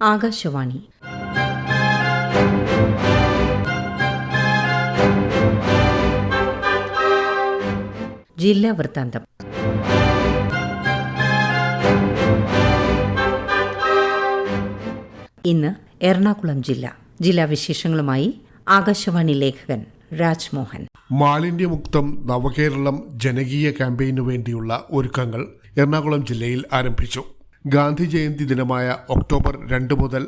ആകാശവാണി. ജില്ലാ വൃത്താന്തം. ഇന്ന് എറണാകുളം ജില്ല. ജില്ലാ വിശേഷങ്ങളുമായി ആകാശവാണി ലേഖകൻ രാജ്മോഹൻ. മാലിന്യമുക്തം നവകേരളം ജനകീയ ക്യാമ്പയിനു വേണ്ടിയുള്ള ഒരുക്കങ്ങൾ എറണാകുളം ജില്ലയിൽ ആരംഭിച്ചു. ഗാന്ധി ജയന്തി ദിനമായ ഒക്ടോബർ രണ്ട് മുതൽ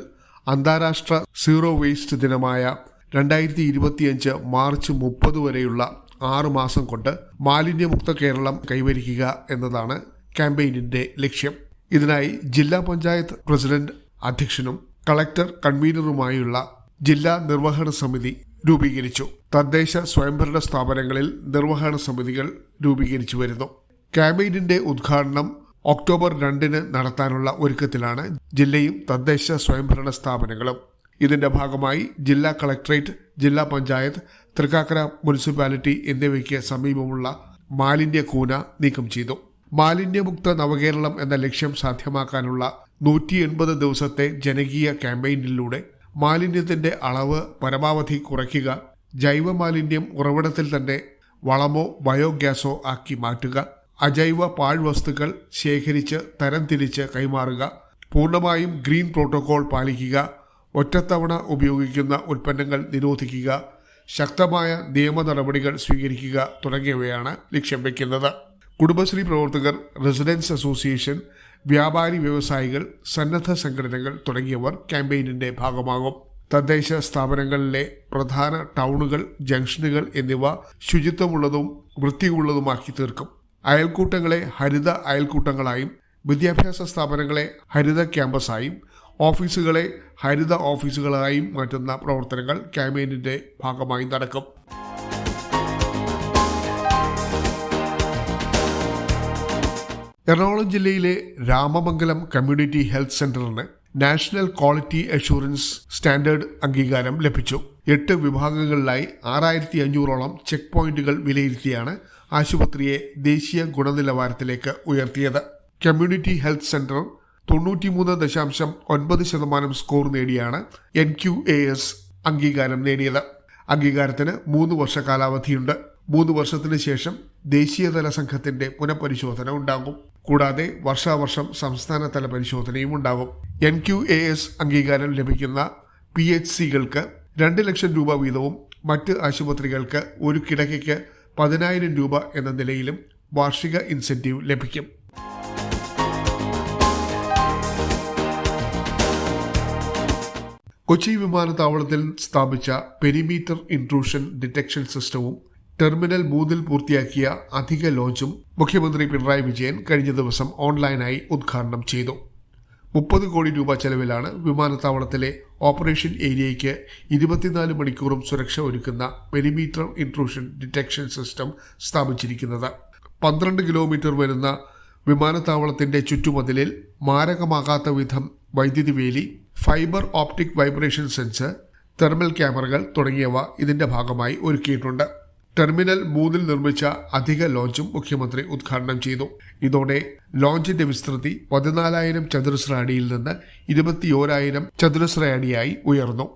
അന്താരാഷ്ട്ര സീറോ വേസ്റ്റ് ദിനമായ രണ്ടായിരത്തി ഇരുപത്തിയഞ്ച് മാർച്ച് മുപ്പത് വരെയുള്ള ആറ് മാസം കൊണ്ട് മാലിന്യമുക്ത കേരളം കൈവരിക്കുക എന്നതാണ് ക്യാമ്പയിനിന്റെ ലക്ഷ്യം. ഇതിനായി ജില്ലാ പഞ്ചായത്ത് പ്രസിഡന്റ് അധ്യക്ഷനും കളക്ടർ കൺവീനറുമായുള്ള ജില്ലാ നിർവഹണ സമിതി രൂപീകരിച്ചു. തദ്ദേശ സ്വയംഭരണ സ്ഥാപനങ്ങളിൽ നിർവഹണ സമിതികൾ രൂപീകരിച്ചു വരുന്നു. ക്യാമ്പയിനിന്റെ ഉദ്ഘാടനം ഒക്ടോബർ രണ്ടിന് നടത്താനുള്ള ഒരുക്കത്തിലാണ് ജില്ലയും തദ്ദേശ സ്വയംഭരണ സ്ഥാപനങ്ങളും. ഇതിന്റെ ഭാഗമായി ജില്ലാ കളക്ടറേറ്റ് ജില്ലാ പഞ്ചായത്ത് തൃക്കാക്കര മുനിസിപ്പാലിറ്റി എന്നിവയ്ക്ക് സമീപമുള്ള മാലിന്യ കൂന നീക്കം ചെയ്തു. മാലിന്യമുക്ത നവകേരളം എന്ന ലക്ഷ്യം സാധ്യമാക്കാനുള്ള നൂറ്റി എൺപത് ദിവസത്തെ ജനകീയ ക്യാമ്പയിനിലൂടെ മാലിന്യത്തിന്റെ അളവ് പരമാവധി കുറയ്ക്കുക ജൈവ മാലിന്യം ഉറവിടത്തിൽ തന്നെ വളമോ ബയോഗ്യാസോ ആക്കി മാറ്റുക അജൈവ പാഴ്വസ്തുക്കൾ ശേഖരിച്ച് തരംതിരിച്ച് കൈമാറുക. പൂർണമായും ഗ്രീൻ പ്രോട്ടോകോൾ പാലിക്കുക. ഒറ്റത്തവണ ഉപയോഗിക്കുന്ന ഉൽപ്പന്നങ്ങൾ നിരോധിക്കുക. ശക്തമായ നിയമ നടപടികൾ സ്വീകരിക്കുക തുടങ്ങിയവയാണ് ലക്ഷ്യം വയ്ക്കുന്നത് കുടുംബശ്രീ പ്രവർത്തകർ റെസിഡൻസ് അസോസിയേഷൻ വ്യാപാരി വ്യവസായികൾ സന്നദ്ധ സംഘടനകൾ തുടങ്ങിയവർ ക്യാമ്പയിനിന്റെ ഭാഗമാകും. തദ്ദേശ സ്ഥാപനങ്ങളിലെ പ്രധാന ടൗണുകൾ ജംഗ്ഷനുകൾ എന്നിവ ശുചിത്വമുള്ളതും വൃത്തിയുള്ളതുമാക്കി തീർക്കും. അയൽക്കൂട്ടങ്ങളെ ഹരിത അയൽക്കൂട്ടങ്ങളായും വിദ്യാഭ്യാസ സ്ഥാപനങ്ങളെ ഹരിത ക്യാമ്പസായും ഓഫീസുകളെ ഹരിത ഓഫീസുകളായും മാറ്റുന്ന പ്രവർത്തനങ്ങൾ ക്യാമ്പയിനിന്റെ ഭാഗമായി നടക്കും. എറണാകുളം ജില്ലയിലെ രാമമംഗലം കമ്മ്യൂണിറ്റി ഹെൽത്ത് സെന്ററിന് നാഷണൽ ക്വാളിറ്റി അഷൂറൻസ് സ്റ്റാൻഡേർഡ് അംഗീകാരം ലഭിച്ചു. എട്ട് വിഭാഗങ്ങളിലായി ആറായിരത്തി അഞ്ഞൂറോളം ചെക്ക് പോയിന്റുകൾ വിലയിരുത്തിയാണ് ആശുപത്രിയെ ദേശീയ ഗുണനിലവാരത്തിലേക്ക് ഉയർത്തിയത്. കമ്മ്യൂണിറ്റി ഹെൽത്ത് സെന്റർ തൊണ്ണൂറ്റിമൂന്ന് ദശാംശം ഒൻപത് ശതമാനം സ്കോർ നേടിയാണ് എൻ ക്യു എ എസ് അംഗീകാരം നേടിയത്. അംഗീകാരത്തിന് മൂന്ന് വർഷ കാലാവധിയുണ്ട്. മൂന്ന് വർഷത്തിന് ശേഷം ദേശീയതല സംഘത്തിന്റെ പുനഃപരിശോധന ഉണ്ടാകും. കൂടാതെ വർഷാവർഷം സംസ്ഥാനതല പരിശോധനയും ഉണ്ടാകും. എൻ ക്യു എ എസ് അംഗീകാരം ലഭിക്കുന്ന പി എച്ച് സികൾക്ക് രണ്ട് ലക്ഷം രൂപ വീതവും മറ്റ് ആശുപത്രികൾക്ക് ഒരു കിടക്കയ്ക്ക് പതിനായിരം രൂപ എന്ന നിലയിലും വാർഷിക ഇൻസെന്റീവ് ലഭിക്കും. കൊച്ചി വിമാനത്താവളത്തിൽ സ്ഥാപിച്ച പെരിമീറ്റർ ഇൻട്രൂഷൻ ഡിറ്റക്ഷൻ സിസ്റ്റവും ടെർമിനൽ മൂന്നിൽ പൂർത്തിയാക്കിയ അധിക ലോഞ്ചും മുഖ്യമന്ത്രി പിണറായി വിജയൻ കഴിഞ്ഞ ദിവസം ഓൺലൈനായി ഉദ്ഘാടനം ചെയ്തു. മുപ്പത് കോടി രൂപ ചെലവിലാണ് വിമാനത്താവളത്തിലെ ഓപ്പറേഷൻ ഏരിയയ്ക്ക് ഇരുപത്തിനാല് മണിക്കൂറും സുരക്ഷ ഒരുക്കുന്ന പെരിമീറ്റർ ഇൻട്രൂഷൻ ഡിറ്റക്ഷൻ സിസ്റ്റം സ്ഥാപിച്ചിരിക്കുന്നത്. പന്ത്രണ്ട് കിലോമീറ്റർ വരുന്ന വിമാനത്താവളത്തിന്റെ ചുറ്റുമതിലിൽ മാരകമാകാത്ത വിധം വൈദ്യുതി വേലി fibre optic vibration sensor thermal ക്യാമറകൾ തുടങ്ങിയവ ഇതിന്റെ ഭാഗമായി ഒരുക്കിയിട്ടുണ്ട്. ടെർമിനൽ മൂന്നിൽ നിർമ്മിച്ച അധിക ലോഞ്ചും മുഖ്യമന്ത്രി ഉദ്ഘാടനം ചെയ്തു. ഇതോടെ ലോഞ്ചിന്റെ വിസ്തൃതി പതിനാലായിരം ചതുരശ്ര അടിയിൽ നിന്ന് ഇരുപത്തിയോരായിരം ചതുരശ്ര അടിയായി ഉയർന്നു.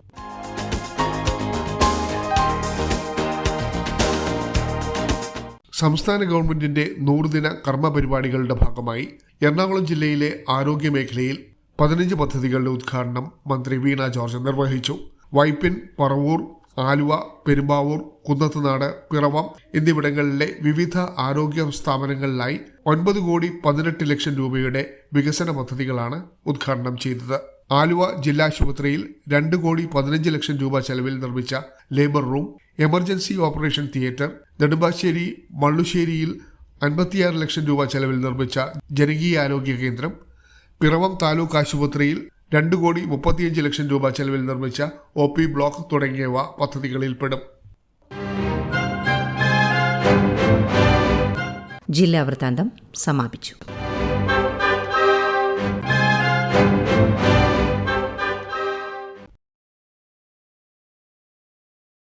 സംസ്ഥാന ഗവൺമെന്റിന്റെ നൂറുദിന കർമ്മ പരിപാടികളുടെ ഭാഗമായി എറണാകുളം ജില്ലയിലെ ആരോഗ്യ മേഖലയിൽ പതിനഞ്ച് പദ്ധതികളുടെ ഉദ്ഘാടനം മന്ത്രി വീണ ജോർജ് നിർവഹിച്ചു. വൈപ്പിൻ പറവൂർ ആലുവ പെരുമ്പാവൂർ കുന്നത്തുനാട് പിറവം എന്നിവിടങ്ങളിലെ വിവിധ ആരോഗ്യ സ്ഥാപനങ്ങളിലായി ഒൻപത് കോടി പതിനെട്ട് ലക്ഷം രൂപയുടെ വികസന പദ്ധതികളാണ് ഉദ്ഘാടനം ചെയ്തത്. ആലുവ ജില്ലാശുപത്രിയിൽ രണ്ട് കോടി പതിനഞ്ച് ലക്ഷം രൂപ ചെലവിൽ നിർമ്മിച്ച labour room emergency operation theatre Nedumbassery മള്ളുശ്ശേരിയിൽ അൻപത്തിയാറ് ലക്ഷം രൂപ ചെലവിൽ നിർമ്മിച്ച ജനകീയ ആരോഗ്യ കേന്ദ്രം പിറവം താലൂക്ക് ആശുപത്രിയിൽ രണ്ട് കോടി മുപ്പത്തിയഞ്ച് ലക്ഷം രൂപ ചെലവിൽ നിർമ്മിച്ച ഒ പി ബ്ലോക്ക് തുടങ്ങിയവ പദ്ധതികളിൽപ്പെടും. ജില്ലാ വൃത്താന്തം സമാപിച്ചു.